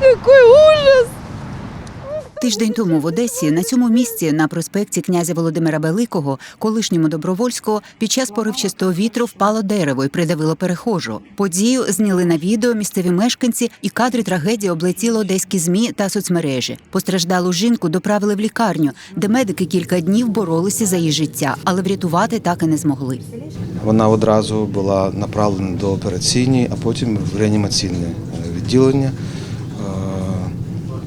Какой ужас! Тиждень тому в Одесі на цьому місці на проспекті князя Володимира Великого, колишньому добровольського, під час поривчастого вітру впало дерево і придавило перехожу. Подію зняли на відео місцеві мешканці, і кадри трагедії облетіли одеські змі та соцмережі. Постраждалу жінку доправили в лікарню, де медики кілька днів боролися за її життя, але врятувати так і не змогли. Вона одразу була направлена до операційної, а потім в реанімаційне відділення.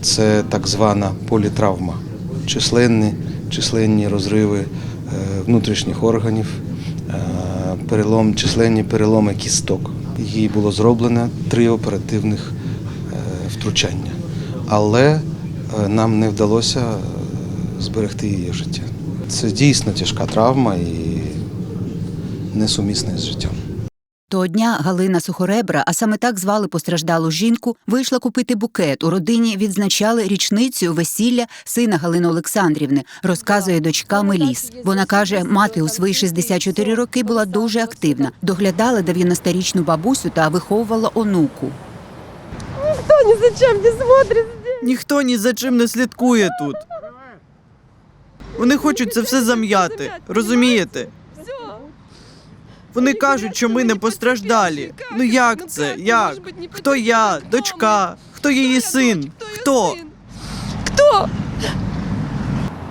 Це так звана політравма. Численні, численні розриви е, внутрішніх органів, е, перелом, численні переломи кісток. Їй було зроблено три оперативних е, втручання. Але нам не вдалося зберегти її життя. Це дійсно тяжка травма і несумісне з життям. Того дня Галина Сухоребра, а саме так звали постраждалу жінку, вийшла купити букет. У родині відзначали річницю весілля сина Галини Олександрівни, розказує дочка Меліс. Вона каже, мати у свої 64 роки була дуже активна, доглядала 90-річну бабусю та виховувала онуку. Кто ни зачем не смотрит? Ніхто ні за чим не слідкує тут. Вони хочуть це все зам'яти. Розумієте? Вони кажуть, що ми не постраждалі. Ну як це? Як? Хто я? Дочка? Хто її син? Хто? Кто?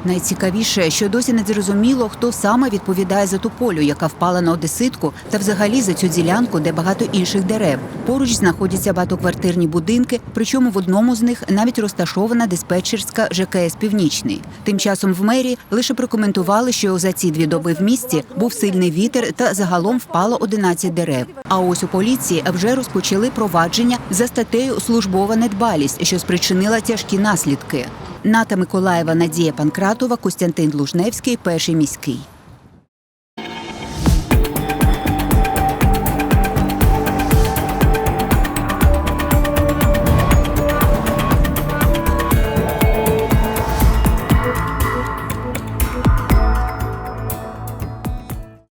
Найцікавіше, що досі не зрозуміло, хто саме відповідає за ту полю, яка впала на одеситку, та взагалі за цю ділянку, де багато інших дерев. Поруч знаходяться багатоквартирні будинки, причому в одному з них навіть розташована диспетчерська ЖКС Північний. Тим часом в мерії лише прокоментували, що за ці дві доби в місті був сильний вітер та загалом впало 11 дерев. А ось у поліції вже розпочали провадження за статтею Службова недбалість, що спричинила тяжкі наслідки. Ната Миколаєва, Надія Панкратова, Костянтин Лужневський, перший міський.